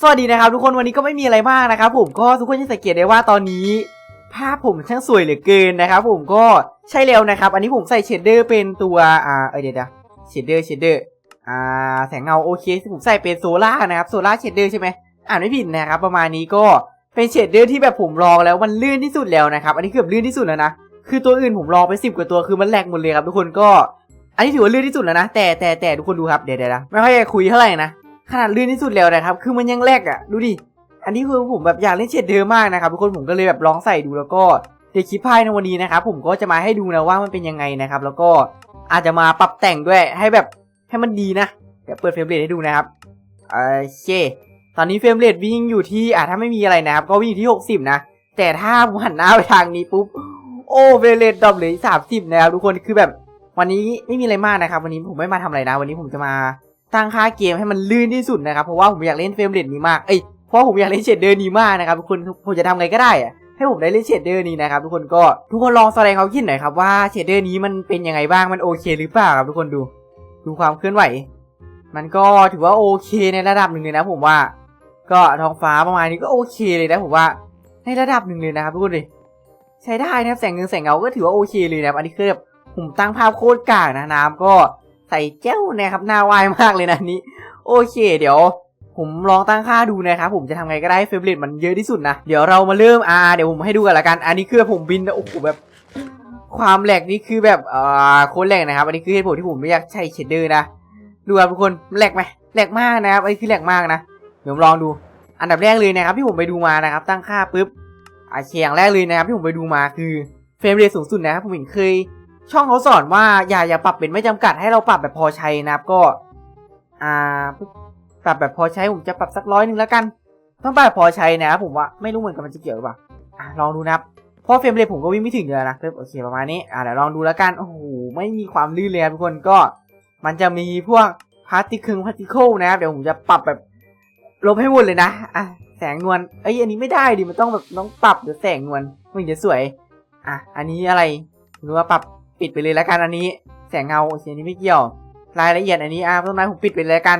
สวัสดีนะครับทุกคนวันนี้ก็ไม่มีอะไรมากนะครับผมก็ทุกคนจะสังเกตได้ว่าตอนนี้ ภาพผมช่างสวยเหลือเกินนะครับผมก็ใช่แล้วนะครับ อันนี้ผมใส่เชดเดอร์เป็นตัวอ่าเออเดี๋ยวเดี๋ยวเชดเดอร์เชดเดอร์อ่าแสงเงาโอเคผมใส่เป็นโซล่านะครับโซล่าเชดเดอร์ใช่ไหมอ่านไม่ผิดนะครับประมาณนี้ก็เป็นเชดเดอร์ที่แบบผมลองแล้วมันลื่นที่สุดแล้วนะครับอันนี้เกือบลื่นที่สุดแล้วนะคือตัวอื่นผมลองไปสิบกว่าตัวคือมันแหลกหมดเลยครับทุกคนก็ อันนี้ถือว่าลื่นที่สุดแล้วนะแต่แต่แต่ทุกคนดูครับเดี๋ยวเดี๋ยวไม่ค่อยจะคุยเท่าไหร่นะ ขนาดลื่นที่สุดแล้วนะครับ คือมันยังแลกอะ ดูดิ อันนี้คือผมแบบอยากเล่นเชดเดอร์มากนะครับทุกคนผมก็เลยแบบลองใส่ดูแล้วก็เดี๋ยวคลิปภายในวันนี้นะครับผมก็จะมาให้ดูนะว่ามันเป็นยังไงนะครับ แล้วก็อาจจะมาปรับแต่งด้วยให้แบบให้มันดีนะเดี๋ยวเปิดเฟรมเรทให้ดูนะครับโอเคตอนนี้เฟรมเรทวิ่งอยู่ที่อ่าถ้าไม่มีอะไรนะครับ ก็วิ่งอยู่ที่ 60 นะ แต่ถ้าผมหันหน้าไปทางนี้ปุ๊บโอ้เฟรมเรทดรอปเหลือสามสิบนะครับทุกคนคือแบบวันนี้ไม่มีอะไรมากนะครับ วันนี้ผมไม่มาทำอะไรนะ วันนี้ผมจะมา ตั้งค่าเกมให้มันลื่นที่สุดนะครับ เพราะว่าผมอยากเล่นเฟรมเรทนี้มาก เอ้ย เพราะผมอยากเล่นเชดเดอร์นี้มากนะครับทุกคน ผมจะทำไงก็ได้อะให้ผมได้เล่นเชดเดอร์นี้นะครับทุกคนก็ทุกคนลองแสดงความคิดหน่อยครับว่าเชดเดอร์นี้มันเป็นยังไงบ้าง มันโอเคหรือเปล่าครับทุกคนดู ดูความเคลื่อนไหว มันก็ถือว่าโอเคในระดับหนึ่งเลยนะ ผมว่า ก็ท้องฟ้าประมาณนี้ก็โอเคเลยนะผมว่า ในระดับหนึ่งเลยนะครับทุกคนดิใช้ได้นะครับแสงเงินแสงเงาก็ถือว่าโอเคเลยนะครับอันนี้คือแบบผมตั้งภาพโคตรกากนะน้ำก็ ใส่เจ้านะครับหน้าวายมากเลยนะนี้ โอเคเดี๋ยว ผมลองตั้งค่าดูนะครับผมจะทำไงก็ได้ให้เฟรมเรทมันเยอะที่สุดนะ เดี๋ยวเรามาเริ่มอ่าเดี๋ยวผมให้ดูกันละกัน อันนี้คือผมบินโอ้โหแบบความแหลกนี่คือแบบอ่าโคตรแหลกนะครับ อันนี้คือเหตุผลที่ผมไม่อยากใช้เชดเดอร์นะดูครับทุกคนแหลกไหมแหลกมากนะครับอันนี้คือแหลกมากนะเดี๋ยวผมลองดู อันดับแรกเลยนะครับ ที่ผมไปดูมานะครับ ตั้งค่าปุ๊บอ่าเชียงแรกเลยนะครับที่ผมไปดูมาคือเฟรมเรทสูงสุดนะครับผมเห็นเคย ช่องเขาสอนว่าอย่าอย่าปรับเป็นไม่จำกัดให้เราปรับแบบพอใช้นะครับก็ อ่าปรับแบบพอใช้ผมจะปรับสักร้อยหนึ่งแล้วกัน ต้องปรับพอใช้นะครับผมว่าไม่รู้เหมือนกันมันจะเกี่ยวหรือเปล่าอะลองดูนะครับเพราะเฟรมเรทผมก็วิ่งไม่ถึงเลยนะโอเคประมาณนี้อะเดี๋ยวลองดูแล้วกันโอ้โหไม่มีความลื่นเลยทุกคนก็มันจะมีพวกพาร์ติเคิลพาร์ติเคิลนะครับเดี๋ยวผมจะปรับแบบลบให้หมดเลยนะอะแสงนวลเอ้ยอันนี้ไม่ได้ดิมันต้องแบบต้องปรับเดี๋ยวแสงนวลมันจะสวย อะอันนี้อะไรหรือว่าปรับ ปิดไปเลยแล้วกันอันนี้ แสงเงาอันนี้ไม่เกี่ยว รายละเอียดอันนี้อะต้นไม้ผมปิดไปเลยแล้วกัน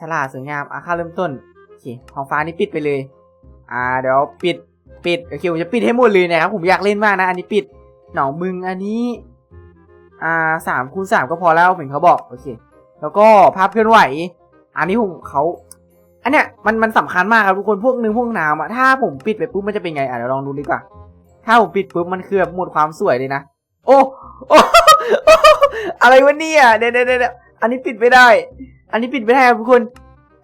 ฉลาดสวยงามอะค่าเริ่มต้นโอเคท้องฟ้านี่ปิดไปเลย อ่าเดี๋ยวปิดปิดโอเคผมจะปิดให้หมดเลยนะครับผมอยากเล่นมากนะ อันนี้ปิดหนองบึงอันนี้อ่าสามคูณสามก็พอแล้วเหมือนเขาบอกโอเคแล้วก็ภาพเคลื่อนไหว อันนี้ผมเขาอันเนี้ยมันมันสำคัญมากครับทุกคนพวกนึงพวกน้ำอะถ้าผมปิดไปปุ๊บมันจะเป็นไงอะเดี๋ยวลองดูดีกว่า ถ้าผมปิดปุ๊บมันคือแบบหมดความสวยเลยนะ อ้โอ้โอ้อะไรวะเนี่ยเดี๋ยวเดี๋ยวเดี๋ยวอันนี้ปิดไม่ได้ อันนี้ปิดไม่ได้ครับทุกคน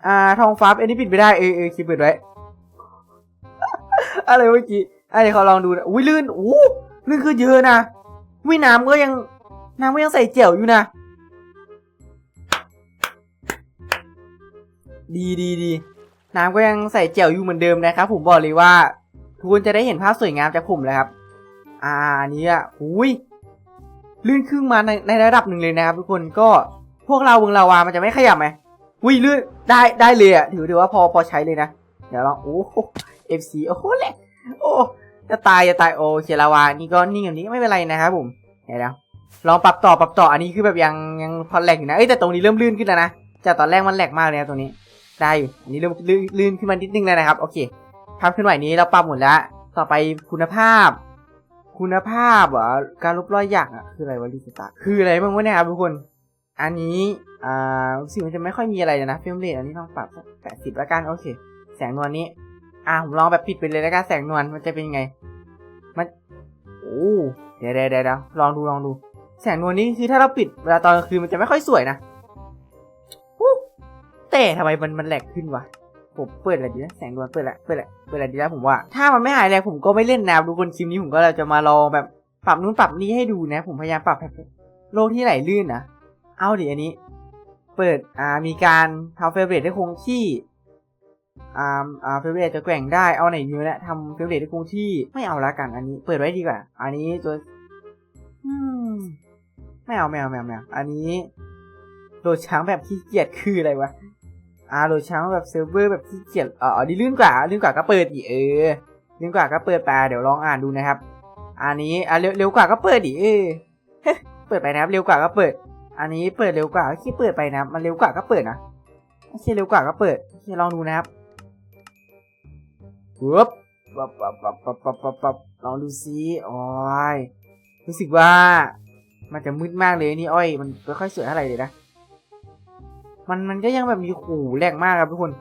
อ่าทองฟ้าอันนี้ปิดไม่ได้เออเออคลิปเปิดไว้อะไรเมื่อกี้ไอ้เขาลองดูนะอุ้ยลื่นโอ้ลื่นคือเยอะนะวิน้ำก็ยังน้ำก็ยังใส่เจียวอยู่นะ ดีดีดีน้ำก็ยังใส่เจียวอยู่เหมือนเดิมนะครับผมบอกเลยว่าทุกคนจะได้เห็นภาพสวยงามจากผมเลยครับ อ่านนี้อะอุ้ย ลื่นขึ้นมาในในระดับหนึ่งเลยนะครับทุกคนก็พวกเราวงเราวามันจะไม่ขยับไหมวิลื่นได้ได้เลยอะถือถือว่าพอพอใช้เลยนะ เดี๋ยวลองโอ้เอฟซีโอ้โหแหลกโอ้จะตายจะตายโอเคลาวานี่ก็นิ่งแบบนี้ไม่เป็นไรนะครับผมเดี๋ยวลองปรับต่อปรับต่ออันนี้คือแบบยังยังพอแหลกอยู่นะเอ้แต่ตรงนี้เริ่มลื่นขึ้นแล้วนะจากตอนแรกมันแหลกมากเลยนะตรงนี้ได้อยู่อันนี้เริ่มลื่นลื่นขึ้นมานิดนึงแล้วนะครับโอเคภาพเคลื่อนไหวนี้เราปรับหมดแล้ว ต่อไปคุณภาพ คุณภาพเหรอการลบรอยหยักอะคืออะไรวะลิสตาคืออะไรบ้างวะเนี่ยครับทุกคน อันนี้อ่าสิ่งมันจะไม่ค่อยมีอะไรนะเฟรมเรทอันนี้ลองปรับแปดสิบแล้วกันโอเค แสงนวลนี้ อ่าผมลองแบบปิดไปเลยแล้วกันแสงนวลมันจะเป็นยังไง มันโอ้เดี๋ยวเดี๋ยวเดี๋ยวลองดูลองดู แสงนวลนี้คือถ้าเราปิดเวลาตอนกลางคืนมันจะไม่ค่อยสวยนะอู้แต่ทำไมมันมันแหลกขึ้นวะ ผมเปิดอะไรดีนะแสงนวลเปิดละเปิดละเปิดอะไรดีนะผมว่า ถ้ามันไม่หายแหลกผมก็ไม่เล่นนะดูคนคลิปนี้ผมก็เราจะมาลองแบบปรับนู้นปรับนี้ให้ดูนะ ผมพยายามปรับแบบโลกที่ไหลลื่นนะเอาดิอันนี้ เปิดอ่ามีการทำเฟรมเรทให้คงที่อ่าอ่าเฟรมเรทจะแกว่งได้เอาไหนนิ้วเนี่ยทำเฟรมเรทให้คงที่ไม่เอาละกันอันนี้ เปิดไว้ดีกว่า อันนี้ตัวอืมไม่เอาไม่เอาไม่เอาไม่เอาอันนี้โหลดช้างแบบขี้เกียจคืออะไรวะ อ่าโหลดช้างแบบเซิร์ฟเวอร์แบบขี้เกียจอ๋อดีลื่นกว่าลื่นกว่าก็เปิดดิเออลื่นกว่าก็เปิดไปเดี๋ยวลองอ่านดูนะครับ อันนี้อ่าเร็วเร็วกว่าก็เปิดดิเออเปิดไปนะครับ เร็วกว่าก็เปิด อันนี้เปิดเร็วกว่าที่เปิดไปนะมันเร็วกว่าก็เปิดนะไม่ใช่เร็วกว่าก็เปิดโอเคลองดูนะครับปึ๊บปั๊บปั๊บปั๊บปั๊บปั๊บปั๊บปั๊บลองดูซิโอ้ยรู้สึกว่า มันจะมืดมากเลยนี่อ้อย มันไม่ค่อยสวยเท่าไหร่เลยนะ มันมันก็ยังแบบมีขู่แหลกมากครับทุกคน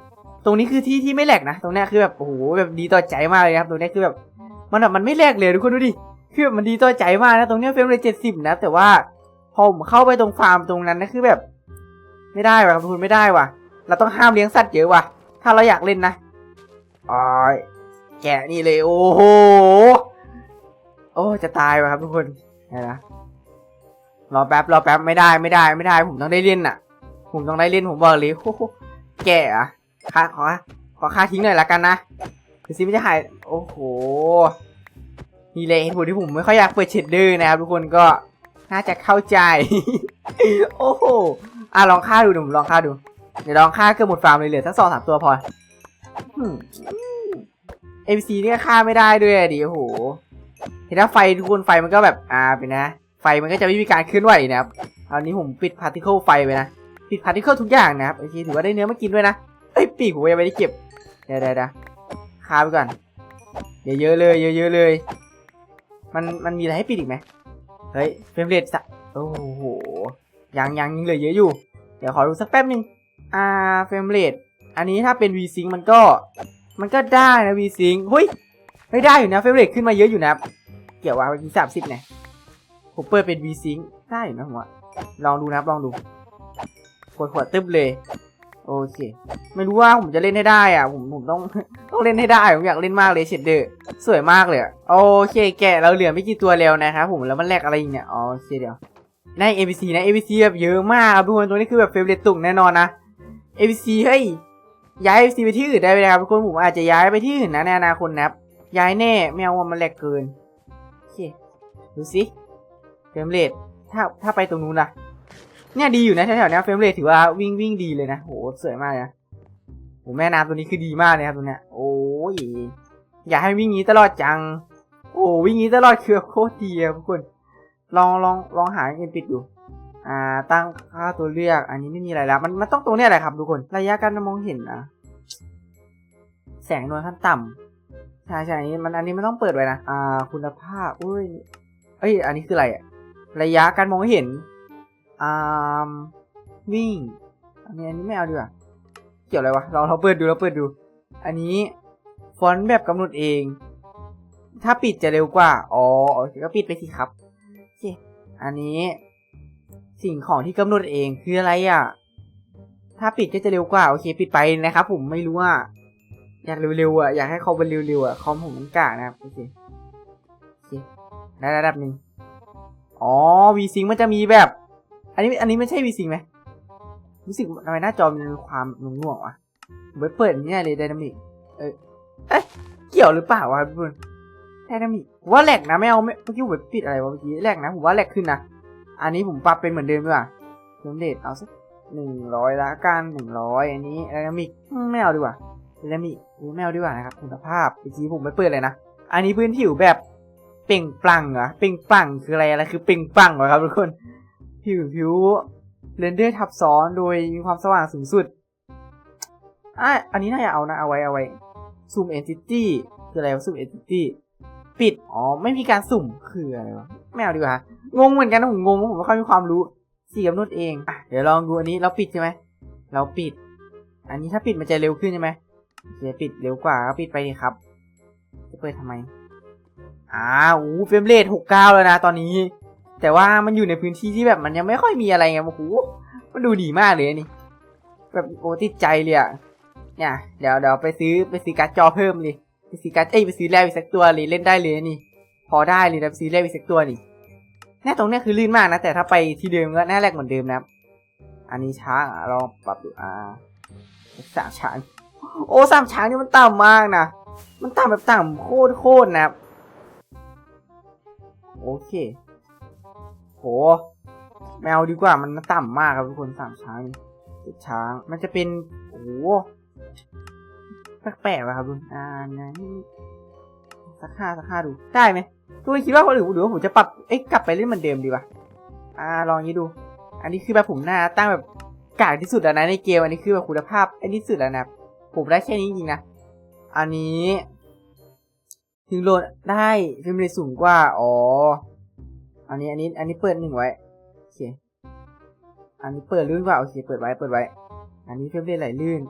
ตรงนี้คือที่ที่ไม่แหลกนะ ตรงนี้คือแบบโอ้โหแบบดีต่อใจมากเลยครับ ตรงนี้คือแบบมันแบบมันไม่แหลกเลยทุกคนดูดิ คือแบบมันดีต่อใจมากนะ ตรงเนี้ยเฟรมเรทเจ็ดสิบนะ แต่ว่าพอผมเข้าไปตรงฟาร์มตรงนั้นนะคือแบบ ไม่ได้ว่ะครับทุกคนไม่ได้ว่ะ เราต้องห้ามเลี้ยงสัตว์เยอะว่ะ ถ้าเราอยากเล่นนะอ๋อยแกะนี่เลยโอ้โห โอ้จะตายว่ะครับทุกคนนะรอแป๊บรอแป๊บไม่ได้ไม่ได้ไม่ได้ผมต้องได้เล่นอะ ผมต้องได้เล่นผมบอกเลยโอ้โหแกะอะค่าขอขอค่าทิ้งหน่อยละกันนะดูสิไม่จะหาย โอ้โห นี่เลยเหตุผลที่ผมไม่ค่อยอยากเปิดเชดเดอร์นะครับทุกคนก็น่าจะเข้าใจ โอ้โห อะลองฆ่าดูหนุ่มลองฆ่าดู เดี๋ยวลองฆ่าเกือบหมดฟาร์มเลยเหลือสักสองสามตัวพอเอ็มซีนี่ก็ฆ่าไม่ได้ด้วยดิโอ้โหเห็นถ้าไฟทุกคนไฟมันก็แบบอ่าเป็นะ ไฟมันก็จะไม่มีการเคลื่อนไหวนะครับคราวนี้ผมปิดพาร์ติเคิลไฟไปนะ ปิดพาร์ติเคิลทุกอย่างนะครับโอเคถือว่าได้เนื้อมากินด้วยนะเอ้ยปีกผมยังไม่ได้เก็บเดี๋ยวเดี๋ยวคาไปก่อนเดี๋ยวเยอะเลยเยอะๆเลย มันมันมีอะไรให้ปิดอีกไหมเฮ้ยเฟรมเรทสะโอ้โหยังยังยังเหลือเยอะอยู่ เดี๋ยวขอดูสักแป๊บหนึ่งอ่าเฟรมเรทอันนี้ถ้าเป็น VSync มันก็มันก็ได้นะ VSync เฮ้ยไม่ได้อยู่นะเฟรมเรทขึ้นมาเยอะอยู่นะเกี่ยวว่าเมื่อกี้สามสิบเนี่ยผมเปิดเป็น VSync ได้อยู่นะผมว่าลองดูนะครับลองดู ขวดขวดตึ๊บเลย โอเค ไม่รู้ว่าผมจะเล่นให้ได้อะ ผมผมต้องต้องเล่นให้ได้ ผมอยากเล่นมากเลยเชดเดอร์สวยมากเลยโอเค แกะเราเหลือไม่กี่ตัวแล้วนะครับผมแล้วมันแลกอะไรอีกเนี่ยอ๋อโอเคเดี๋ยวใน ABC นะ ABC แบบเยอะมากครับทุกคนตัวนี้คือแบบเฟเวอร์ตุ่งแน่นอนนะ ABC เฮ้ยย้าย ABC ไปที่อื่นได้ไหมครับทุกคนผมอาจจะย้ายไปที่อื่นนะในอนาคตนะครับย้ายแน่ไม่เอาว่ามันแลกเกินโอเคดูสิเฟรมเรทถ้าถ้าไปตรงนู้นล่ะ เนี่ยดีอยู่นะแถวๆเนี้ยเฟรมเรทถือว่าวิ่งวิ่งดีเลยนะโหสวยมากเลยนะโหแม่น้ำตัวนี้คือดีมากเลยครับตัวเนี้ยโอ้ยอยากให้วิ่งงี้ตลอดจัง โอ้วิ่งงี้ตลอดคือโคตรดีอะทุกคน ลองลองลองหาเงินปิดดูอ่าตั้งค่าตัวเลือกอันนี้ไม่มีอะไรแล้วมันมันต้องตรงเนี้ยแหละครับทุกคนระยะการมองเห็นนะแสงนวลขั้นต่ำใช่ใช่อันนี้มันอันนี้มันต้องเปิดไว้นะอ่าคุณภาพอุ้ยเอ้ยอันนี้คืออะไรอะระยะการมองเห็น อ่าวิ่งอันนี้อันนี้ไม่เอาดีกว่าเกี่ยวอะไรวะเราเราเปิดดูเราเปิดดู อันนี้ ฟอนต์แบบกำหนดเอง ถ้าปิดจะเร็วกว่า อ๋อโอเคก็ปิดไปสิครับโอเคอันนี้ สิ่งของที่กำหนดเองคืออะไรอะ ถ้าปิดก็จะเร็วกว่า โอเค ปิดไปนะครับ ผมไม่รู้ว่า อยากเร็วๆอะ อยากให้คอมมันเร็วๆอะ คอมผมมันกากนะครับ โอเคโอเคได้ระดับหนึ่งอ๋อ VSync มันจะมีแบบ อันนี้อันนี้ไม่ใช่ VSync ไหมรู้สึกทำไมหน้าจอมันมีความหน่วงๆวะผมไปเปิดนี่เลยไดนามิกเออเอ๊ะเกี่ยวหรือเปล่าวะทุกคนไดนามิกว่าแหลกนะไม่เอาไม่เมื่อกี้ผมปปิดอะไรวะเมื่อกี้แหลกนะผมว่าแหลกขึ้นนะอันนี้ผมปรับเป็นเหมือนเดิมดีกว่าเฟรมเรทเอาสักหนึ่งร้อยละกันหนึ่งร้อยอันนี้ไดนามิกไม่เอาดีกว่าไดนามิกไม่เอาดีกว่านะครับคุณภาพเมื่อกี้ผมไม่เปิดเลยนะอันนี้พื้นผิวแบบเปล่งปลั่งเหรอเปล่งปลั่งคืออะไรอะไรคือเปล่งปลั่งเหรอครับทุกคน ผิวผิวเรนเดอร์ทับซ้อนโดยมีความสว่างสูงสุดอะอันนี้น่าจะเอานะเอาไว้เอาไว้ซูมเอนติตี้คืออะไรวะซูมเอนติตี้ปิด อ๋อ ไม่มีการสุ่มคืออะไรวะไม่เอาดีกว่างงเหมือนกันนะผมงงผมไม่ค่อยมีความรู้สี่กำหนดเองอะเดี๋ยวลองดูอันนี้เราปิดใช่ไหมเราปิด อันนี้ถ้าปิดมันจะเร็วขึ้นใช่ไหมโอเคปิดเร็วกว่าก็ปิดไปดีครับจะเปิดทำไมอ่าอู้เฟรมเรทหกเก้าแล้วนะตอนนี้ แต่ว่ามันอยู่ในพื้นที่ที่แบบมันยังไม่ค่อยมีอะไรไงโอ้โหมันดูดีมากเลยนี่แบบโอ้ติดใจเลยอะเนี่ยเดี๋ยวเดี๋ยวไปซื้อไปซื้อการ์ดจอเพิ่มเลยไปซื้อการ์ดเอ้ยไปซื้อแร่อีกสักตัวเลยเล่นได้เลยนี่ พอได้เลยนะไปซื้อแร่อีกสักตัวนี่แน่ตรงเนี้ยคือลื่นมากนะแต่ถ้าไปที่เดิมก็แน่แรกเหมือนเดิมนะอันนี้ช้างอลองปรับดูอ่าสามช้างโอ้สามช้างนี่มันต่ำมากนะมันต่ำแบบต่ำโคตรโคตรนะครับโอเค แมวดีกว่ามันต่ำมากครับทุกคนสามช้างเจ็ดช้าง มันจะเป็นโอ้โหแปลกๆนะครับทุกคนอ่างั้นสักห้าสักห้าดูได้ไหมทุกคนคิดว่าคนอื่นหรือว่าผมจะปรับเอ๊ะกลับไปเล่นเหมือนเดิมดีป่ะอ่าลองนี้ดู อันนี้คือแบบผมหน้าตั้งแบบกากที่สุดแล้วนะในเกมอันนี้คือแบบคุณภาพอันนี้สุดแล้วนะผมได้แค่นี้จริงนะอันนี้ถึงโหลดได้เฟรมเรทสูงกว่า อ๋อ อันนี้อันนี้อันนี้เปิดหนึ่งไว้โอเคอันนี้เปิดลื่นกว่าโอเคเปิดไว้เปิดไว้ อันนี้เฟรมเรทไหลลื่น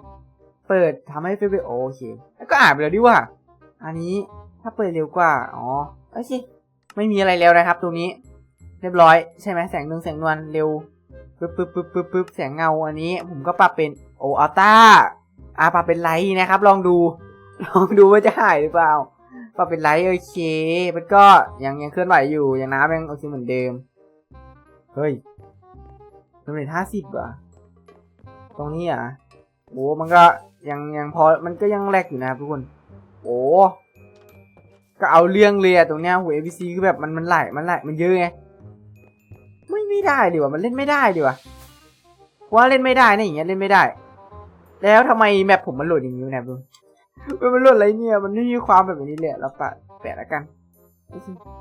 เปิดทำให้เฟรมเรทโอเคแล้วก็อ่านไปแล้วดิว่า อันนี้ถ้าเปิดเร็วกว่าอ๋อโอเคไม่มีอะไรแล้วนะครับ ตรงนี้ เรียบร้อยใช่ไหมแสงนึงแสงนวลเร็วปึ๊บปึ๊บปึ๊บปึ๊บปึ๊บแสงเงาอันนี้ ผมก็ปรับเป็นโออัลต้าอ่าปรับเป็นไลท์นะครับ ลองดู ลองดูว่าจะหายหรือเปล่า ปรับเป็นไลท์โอเค มันก็ยังยังเคลื่อนไหวอยู่ ยังน้ำยังโอเคเหมือนเดิม เฮ้ยมันเป็นห้าสิบอะตรงนี้อะโอ้มันก็ยังยังพอ มันก็ยังแลกอยู่นะครับทุกคน โอ้ก็เอาเรื่องเลยอะตรงเนี้ยหัว ABC คือแบบมันมันไหลมันไหลมันเยอะไง ไม่ไม่ได้ดีว่ะมันเล่นไม่ได้ดีว่ะว่าเล่นไม่ได้นะอย่างเงี้ยเล่นไม่ได้ แล้วทำไมแมปผมมันโหลดอย่างนี้นะบุ้มัน มันโหลดอะไรเนี่ย มันไม่มีความแบบนี้เลยเราปะแปะแล้วกัน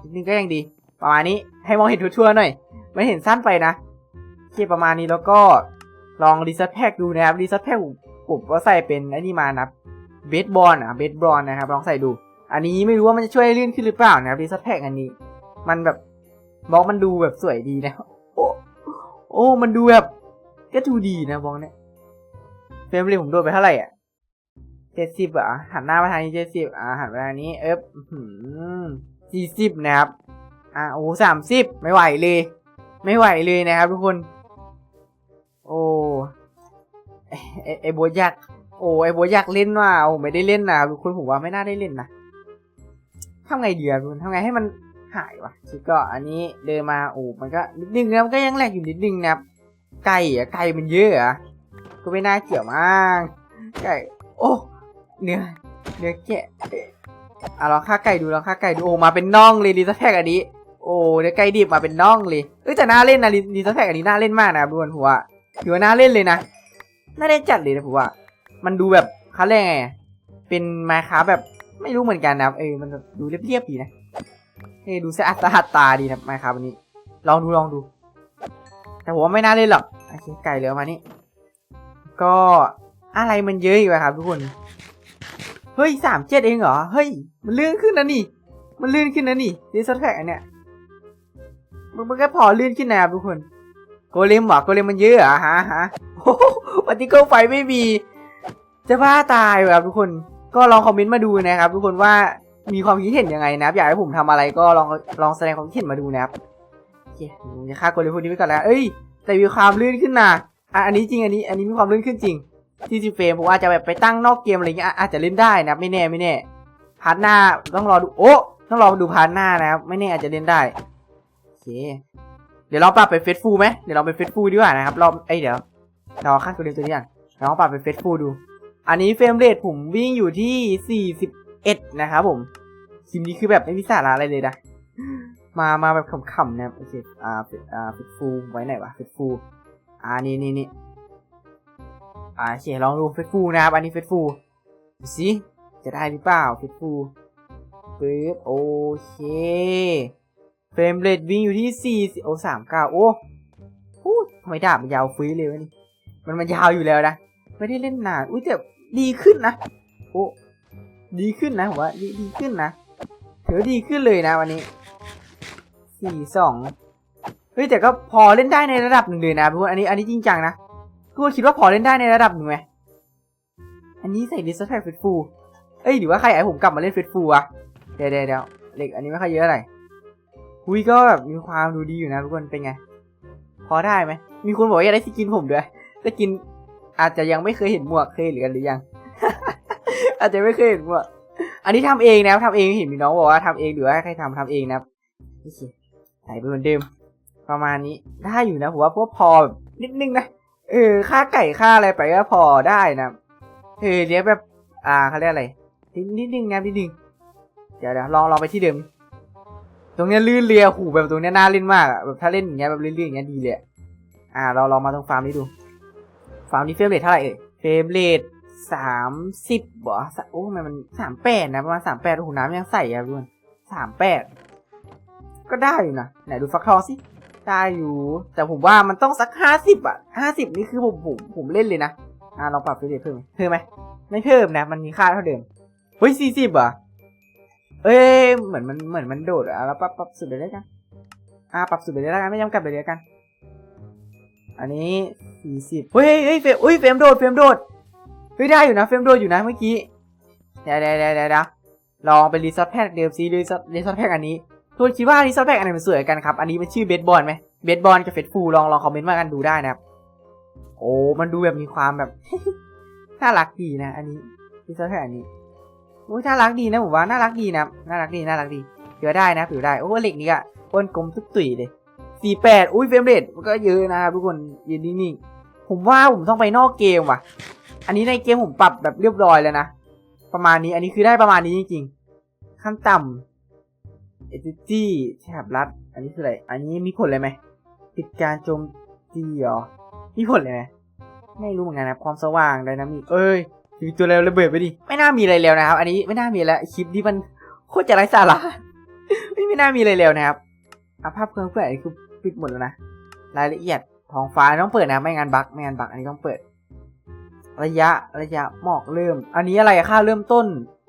นิดนึงก็ยังดี ประมาณนี้ให้มองเห็นทั่วๆหน่อย ไม่เห็นสั้นไปนะโอเคประมาณนี้แล้วก็ลองรีเซ็ตแพ็กดูนะครับรีเซ็ตแพ็กผมก็ใส่เป็นไอ้นี่มานะเบสบอลอะเบสบอลนะครับ ลองใส่ดู อันนี้ไม่รู้ว่ามันจะช่วยให้ลื่นขึ้นหรือเปล่านะครับรีเซ็ตแพ็กอันนี้ มันแบบบล็อกมันดูแบบสวยดีนะโอ้โอ้มันดูแบบก็ดูดีนะบล็อกเนี่ยเฟรมเรทผมโดนไปเท่าไหร่อะ เจ็ดสิบอะหันหน้ามาทางนี้เจ็ดสิบอะหันไปทางนี้ เอ๊บสี่สิบนะครับ อะโอ้สามสิบไม่ไหวเลย ไม่ไหวเลยนะครับทุกคน โอ้ไอ้ไอ้ไอ้โบอยากโอ้ไอ้โบอยากเล่นว่ะโอ้ไม่ได้เล่นนะทุกคนผมว่าไม่น่าได้เล่นนะทำไงดีอะทุกคนทำไงให้มันหายวะคือก็อันนี้เดินมาโอ้มันก็นิดนึงนะมันก็ยังแหลกอยู่นิดนึงนะครับไก่อะไก่มันเยอะอะก็ไม่น่าเกี่ยวมากไก่โอ้ เนื้อเนื้อแกะอะลองฆ่าไก่ดูลองฆ่าไก่ดูโอ้มาเป็นน่องเลยดีสแท็กอันนี้ โอ้เนื้อไก่ดิบมาเป็นน่องเลยเอ้ยแต่น่าเล่นนะดีสแท็กอันนี้น่าเล่นมากนะครับทุกคนผมว่าถือว่าน่าเล่นเลยนะน่าเล่นจัดเลยนะผมว่า มันดูแบบเขาเรียกไงเป็นไมค้าแบบไม่รู้เหมือนกันนะครับเออมันดูเรียบๆดีนะเออดูสะอาดสะอาดตาดีนะไมค้าวันนี้ ลองดูลองดู แต่ผมว่าไม่น่าเล่นหรอกโอเคไก่เหลือมานี่ก็อะไรมันเยอะอยู่อะครับทุกคน เฮ้ยสามเจ็ดเองเหรอ เฮ้ย มันลื่นขึ้นนะนี่ มันลื่นขึ้นนะนี่ดิสแท็กอันเนี้ยมันมันก็พอลื่นขึ้นนะครับทุกคน โกเลมหรอโกเลมมันเยอะเหรอฮะฮะโอ้โหปฏิกิลไฟไม่มี จะบ้าตายว่ะครับทุกคน ก็ลองคอมเมนต์มาดูนะครับ ทุกคนว่ามีความคิดเห็นยังไงนะครับ อยากให้ผมทำอะไรก็ลองลองแสดงความคิดเห็นมาดูนะครับโอเคจะฆ่าโกเลมพวกนี้ไว้ก่อนแล้วเอ้ย แต่มีความลื่นขึ้นนะอะอันนี้จริงอันนี้ อันนี้มีความลื่นขึ้นจริง ที่จีเฟรมผมอาจจะแบบไปตั้งนอกเกมอะไรเงี้ยอาจจะเล่นได้นะไม่แน่ไม่แน่พาร์ทหน้าต้องรอดูโอ้ต้องรอดูพาร์ทหน้านะครับไม่แน่อาจจะเล่นได้โอเคเดี๋ยวเราปรับไปเฟซฟูไหมเดี๋ยวเราไปเฟซฟูดีกว่านะครับรอบเอ้เดี๋ยวเราค่างตัวเดียวตัวนี้ก่อนเราปรับไปเฟซฟูดู อันนี้เฟรมเรทผมวิ่งอยู่ที่41นะครับผมคลิปนี้คือแบบไม่มีสาระอะไรเลยนะมามาแบบขำๆนะครับโอเคอ่าเฟซอ่าเฟซฟูไว้ไหนวะเฟซฟูอ่านี่นี่นี่ อ่าโอเคลองดูเฟซฟูนะครับ อันนี้เฟซฟูดูสิจะได้หรือเปล่าเฟซฟูปึ๊บโอเคเฟรมเรทวิ่งอยู่ที่ 4 โอ้สามเก้าโอ้พูดทำไมดาบมันยาวฟรีเลยวะนี่ มันมันยาวอยู่แล้วนะ ไม่ได้เล่นนาน อุ้ยแต่ดีขึ้นนะ โอ้ ดีขึ้นนะผมว่าดีดีขึ้นนะถือดีขึ้นเลยนะวันนี้สี่สองเฮ้ยแต่ก็พอเล่นได้ในระดับหนึ่งเลยนะทุกคนอันนี้อันนี้จริงจังนะ ทุกคนคิดว่าพอเล่นได้ในระดับหนึ่งไหมอันนี้ใส่ดิสแทกเฟสฟูเอ้ยหรือว่าใครอยากผมกลับมาเล่นเฟสฟูอะเดี๋ยวเดี๋ยวเหล็กอันนี้ไม่ค่อยเยอะอะไรคุยก็แบบมีความดูดีอยู่นะทุกคนเป็นไง พอได้ไหมมีคนบอกอยากได้สกินผมด้วยสกินอาจจะยังไม่เคยเห็นหมวกเคยเห็นกันหรือยัง อาจจะไม่เคยเห็นหมวกอันนี้ทำเองนะครับทำเองเห็นมีน้องบอกว่าทำเองหรือว่าใครทำทำเองนะครับโอเคใส่ไปเหมือนเดิมประมาณนี้ได้อยู่นะผมว่าพวกพอแบบนิดนึงนะ เออค่าไก่ค่าอะไรไปก็พอได้นะเออเดี๋ยวแบบ อ่าเขาเรียกอะไรนิดนึงนะนิดนึงเดี๋ยวเดี๋ยวลองลองไปที่เดิม ตรงเนี้ยลื่นเลียหูแบบตรงเนี้ยน่าเล่นมากอะแบบถ้าเล่นอย่างเงี้ยแบบลื่นๆอย่างเงี้ยดีเลย อ่า เราลองมาตรงฟาร์มนี้ดู ฟาร์มนี้เฟรมเรทเท่าไหร่เอ่ยเฟรมเรทสามสิบบ่โอ้ทำไมมันสามแปดนะประมาณสามแปดโอ้โหน้ำยังใส่อะทุกคนสามแปดก็ได้อยู่นะไหนดูฟักทองสิ ได้อยู่ แต่ผมว่ามันต้องสักห้าสิบอะห้าสิบนี่คือผมผมผมเล่นเลยนะ อ่าลองปรับเฟรมเรทเพิ่มเพิ่มไหมไม่เพิ่มนะ มันมีค่าเท่าเดิม เฮ้ยสี่สิบอะเอ้ยเหมือนมันเหมือนมันโดดอะแล้วปรับปรับสุดเลยแล้วกัน อ่าปรับสุดเลยแล้วกันไม่จำกัดเลยแล้วกัน อันนี้สี่สิบเฮ้ยเฮ้ยเฟรมอุ้ยเฟรมโดดเฟรมโดดเฮ้ยได้อยู่นะเฟรมโดดอยู่นะเมื่อกี้เดี๋ยวเดี๋ยวเดี๋ยวเดี๋ยวลองเป็นรีซอสแพ็กเดิมซีรีซอสรีซอสแพ็กอันนี้ ทุกคนคิดว่ารีซอสแพ็กอันไหนมันสวยกันครับ อันนี้มันชื่อเบสบอลไหมเบสบอลกับเฟสฟูลองลองคอมเมนต์มากันดูได้นะครับ โอ้มันดูแบบมีความแบบน่ารักดีนะ อันนี้รีซอสแพ็กอันนี้โอ้ยน่ารักดีนะผมว่าน่ารักดีนะน่ารักดีน่ารักดีเดี๋ยวได้นะถือได้โอ้เหล็กนี่อะก้นกลมทุกตุ๋ยเลยสี่แปดอุ้ยเฟรมเรทมันก็เยอะนะครับทุกคนยืนนิ่งๆผมว่าผมต้องไปนอกเกมว่ะ อันนี้ในเกมผมปรับแบบเรียบร้อยแล้วนะประมาณนี้อันนี้คือได้ประมาณนี้จริงๆขั้นต่ำ เอจิจี้แถบรัด อันนี้คืออะไร อันนี้มีผลเลยไหมปิดการโจมตีเหรอ มีผลเลยไหมไม่รู้เหมือนกันนะความสว่างไดนามิกเอ้ยมีตัวเร็วระเบิดไปดิ ไม่น่ามีอะไรแล้วนะครับ อันนี้ไม่น่ามีแล้วคลิปนี้มันโคตรจะไร้สาระ ไม่ไม่น่ามีอะไรแล้วนะครับอภาพเครื่องเพื่อนอันนี้คือปิดหมดแล้วนะ รายละเอียดท้องฟ้าต้องเปิดนะไม่งั้นบั๊กไม่งั้นบั๊กอันนี้ต้องเปิด ระยะระยะหมอกเริ่ม อันนี้อะไรค่าเริ่มต้น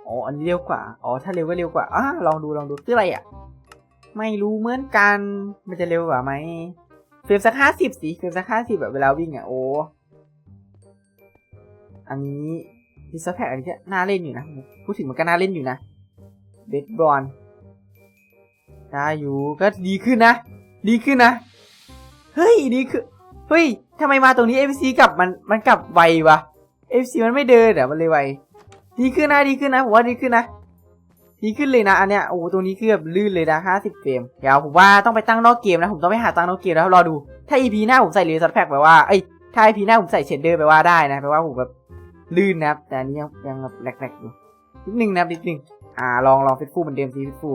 อ๋อ อันนี้เร็วกว่า อ๋อ ถ้าเร็วก็เร็วกว่าอะลองดู ลองดูคืออะไรอะไม่รู้เหมือนกัน มันจะเร็วกว่าไหมเฟรมสักห้าสิบสิเฟรมสักห้าสิบแบบเวลาวิ่งอะโอ้ อันนี้ดิสแพคอันนี้น่าเล่นอยู่นะ พูดถึงมันก็น่าเล่นอยู่นะ เบสบอลได้อยู่ก็ดีขึ้นนะ ดีขึ้นนะ เฮ้ย ดีขึ้น เฮ้ยทำไมมาตรงนี้ FC กลับมัน มันกลับไววะ FC มันไม่เดินอะมันเลยไว ดีขึ้นนะดีขึ้นนะผมว่าดีขึ้นนะดีขึ้นเลยนะอันเนี้ยโอ้ตรงนี้คือแบบลื่นเลยนะ50เฟรมเดี๋ยวผมว่าต้องไปตั้งนอกเกมนะผมต้องไปหาตั้งนอกเกมแล้วรอดู ถ้า EP หน้าผมใส่เรซัตแพ็กแปลว่าเอ้ถ้า EP หน้าผมใส่เชดเดอร์แปลว่าได้นะแปลว่าผมแบบลื่นนะครับแต่อันนี้ยังยังแบบแหลกๆอยู่นิดนึงนะครับนิดนึงอ่าลองลองฟิตฟูเหมือนเดิมสิฟิตฟู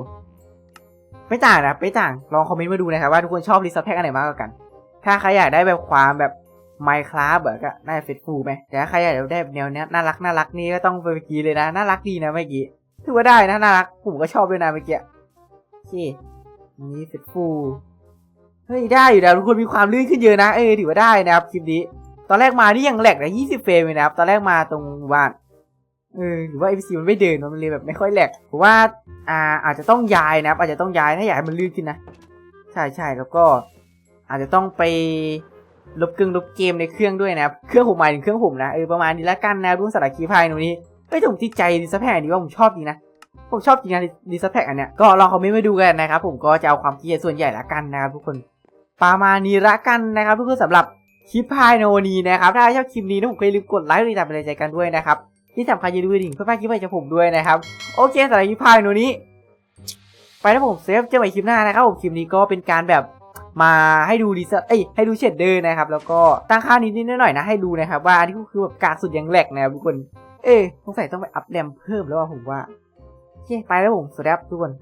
ไม่ต่างนะไม่ต่างลองคอมเมนต์มาดูนะครับว่าทุกคนชอบรีสอร์ทแพ็กอันไหนมากกว่ากัน ถ้าใครอยากได้แบบความแบบ ไมค์คราฟแบบก็ได้เฟซฟูไหมแต่ถ้าใครอยากได้แบบแนวเนี้ยน่ารักน่ารักนี่ก็ต้องไปเมื่อกี้เลยนะ น่ารักดีนะเมื่อกี้ ถือว่าได้นะน่ารัก ผมก็ชอบด้วยนะเมื่อกี้โอเคนี่เฟซฟูเฮ้ยได้อยู่นะทุกคนมีความลื่นขึ้นเยอะนะ เออถือว่าได้นะครับคลิปนี้ ตอนแรกมานี่ยังแหลกนะ20เฟรมเลยนะครับตอนแรกมาตรงบ้านเออหรือว่า FC มันไม่เดินมันเลยแบบไม่ค่อยแหลกผมว่าอ่าอาจจะต้องย้ายนะครับอาจจะต้องย้ายถ้าอยากให้มันลื่นขึ้นนะ ใช่ใช่แล้วก็อาจจะต้องไป ลบกึ่งลบเกมในเครื่องด้วยนะครับเครื่องผมหมายถึงเครื่องผมนะเออประมาณนี้ละกันนะรุ่นสารคีพายตรงนี้เฮ้ยผมติดใจดีสแพกอันนี้ว่าผมชอบจริงนะผมชอบจริงนะดีสแพกอันเนี้ยก็ลองคอมเมนต์มาดูกันนะครับผมก็จะเอาความคิดเห็นส่วนใหญ่ละกันนะครับทุกคนประมาณนี้ละกันนะครับทุกคนสำหรับคลิปพายในวันนี้นะครับถ้าชอบคลิปนี้นะผมก็อย่าลืมกดไลค์ติดตามเป็นใจกันด้วยนะครับที่สำคัญอย่าลืมดิ่งเพื่อพลาคลิปใหม่จากผมด้วยนะครับโอเคสำหรับคลิปพายโนนี้ ไปแล้วผมเซฟเจอกันใหม่คลิปหน้านะครับผมคลิปนี้ก็เป็นการแบบ มาให้ดูดีเซตเอ้ยให้ดูเชดเดอร์นะครับ แล้วก็ตั้งค่านิดนิดหน่อยๆนะให้ดูนะครับ ว่าอันนี้ก็คือแบบการสุดยังแหลกนะครับทุกคน เอ้ยสงสัยต้องไปอัพแรมเพิ่มแล้วว่าผมว่าโอเคไปแล้วผมสวัสดีครับทุกคน